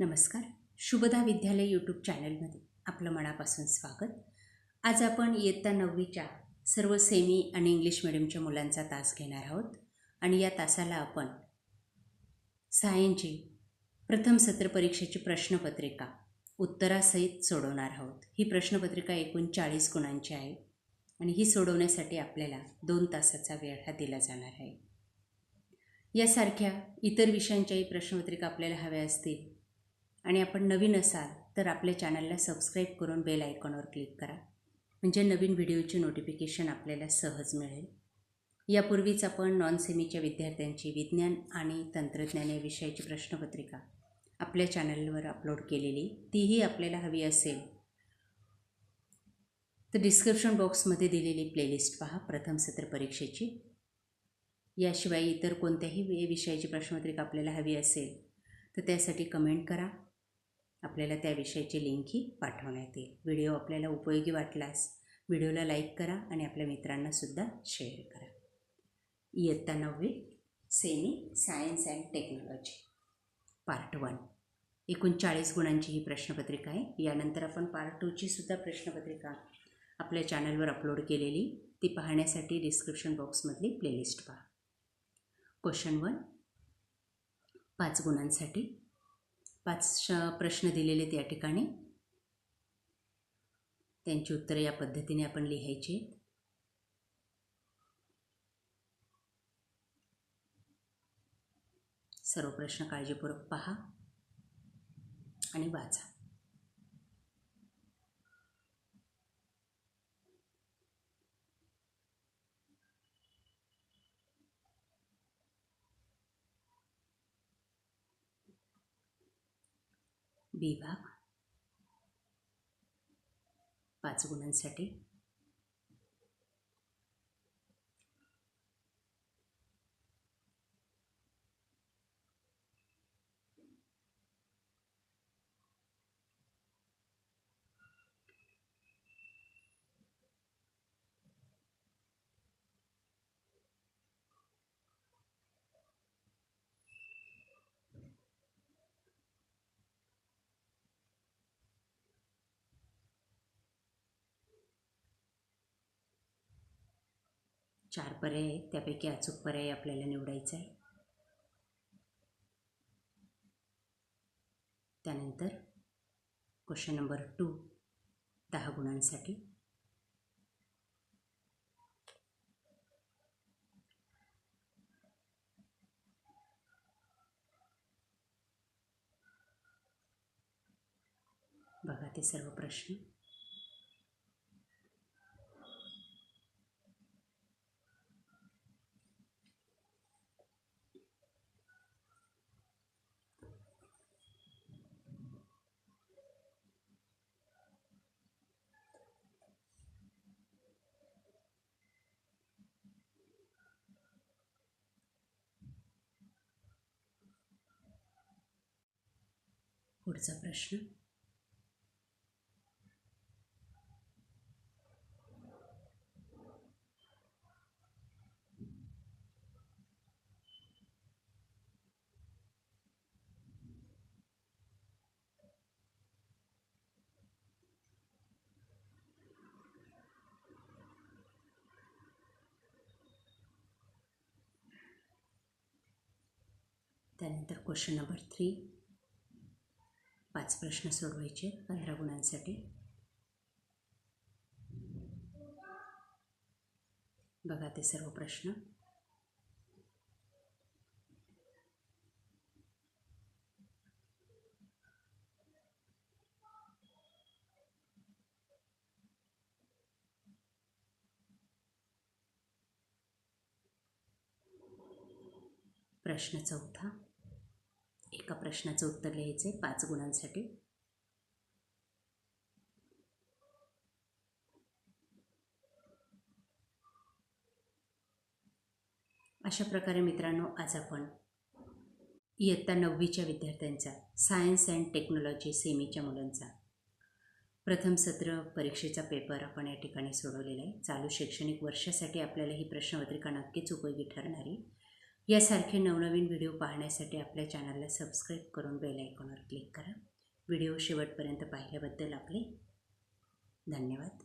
नमस्कार. शुभदा विद्यालय यूट्यूब चॅनलमध्ये आपलं मनापासून स्वागत. आज आपण इयत्ता नववीच्या सर्व सेमी आणि इंग्लिश मिडियमच्या मुलांचा तास घेणार आहोत आणि या तासाला आपण सायन्सची प्रथम सत्र परीक्षेची प्रश्नपत्रिका उत्तरासहित सोडवणार आहोत. ही प्रश्नपत्रिका एकूण चाळीस गुणांची आहे आणि ही सोडवण्यासाठी आपल्याला दोन तासाचा वेळ हा दिला जाणार आहे. यासारख्या इतर विषयांच्याही प्रश्नपत्रिका आपल्याला हव्या असतील आणि आपण नवीन असाल तर आपल्या चॅनलला सबस्क्राईब करून बेल आयकॉनवर क्लिक करा. म्हणजे नवीन व्हिडिओची नोटिफिकेशन आपल्याला सहज मिळेल. यापूर्वीच आपण नॉन सेमीच्या विद्यार्थ्यांची विज्ञान आणि तंत्रज्ञान या विषयाची प्रश्नपत्रिका आपल्या चॅनलवर अपलोड केलेली तीही आपल्याला हवी असेल तर डिस्क्रिप्शन बॉक्समध्ये दिलेली प्लेलिस्ट पहा प्रथम सत्र परीक्षेची. याशिवाय इतर कोणत्याही विषयाची प्रश्नपत्रिका आपल्याला हवी असेल तर त्यासाठी कमेंट करा. आपल्याला त्या विषयाची लिंकही पाठवण्यात येईल. व्हिडिओ आपल्याला उपयोगी वाटल्यास व्हिडिओला लाईक करा आणि आपल्या मित्रांनासुद्धा शेअर करा. इयत्ता नववी semi science and technology part one. एकूण चाळीस गुणांची ही प्रश्नपत्रिका आहे. यानंतर आपण पार्ट टूची सुद्धा प्रश्नपत्रिका आपल्या चॅनलवर अपलोड केलेली ती पाहण्यासाठी डिस्क्रिप्शन बॉक्समधली प्लेलिस्ट पहा. क्वेश्चन वन पाच गुणांसाठी पाच प्रश्न दिलेले आहेत या ठिकाणी. त्यांची उत्तरं या पद्धतीने आपण लिहायची सर्व प्रश्न काळजीपूर्वक पहा आणि वाचा. विभाग पाच गुणांसाठी चार पर्याय आहेत त्यापैकी अचूक पर्याय आपल्याला निवडायचा आहे. त्यानंतर क्वेश्चन नंबर टू दहा गुणांसाठी. बघा ते सर्व प्रश्न. पुढचा प्रश्न त्यानंतर क्वेश्चन नंबर थ्री पाच प्रश्न सोडवायचे पंधरा गुणांसाठी. बघा ते सर्व प्रश्न. प्रश्न चौथा. एका प्रश्नाचं उत्तर लिहायचं आहे पाच गुणांसाठी. अशा प्रकारे मित्रांनो आज आपण इयत्ता नववीच्या विद्यार्थ्यांचा सायन्स अँड टेक्नॉलॉजी सेमीच्या मुलांचा प्रथम सत्र परीक्षेचा पेपर आपण या ठिकाणी सोडवलेला आहे. चालू शैक्षणिक वर्षासाठी आपल्याला ही प्रश्नपत्रिका नक्कीच उपयोगी ठरणारी. यासारखे नवनवीन व्हिडिओ पाहण्यासाठी आपल्या चॅनलला सबस्क्राईब करून बेल आयकॉनवर क्लिक करा. व्हिडिओ शेवटपर्यंत पाहिल्याबद्दल आपले धन्यवाद.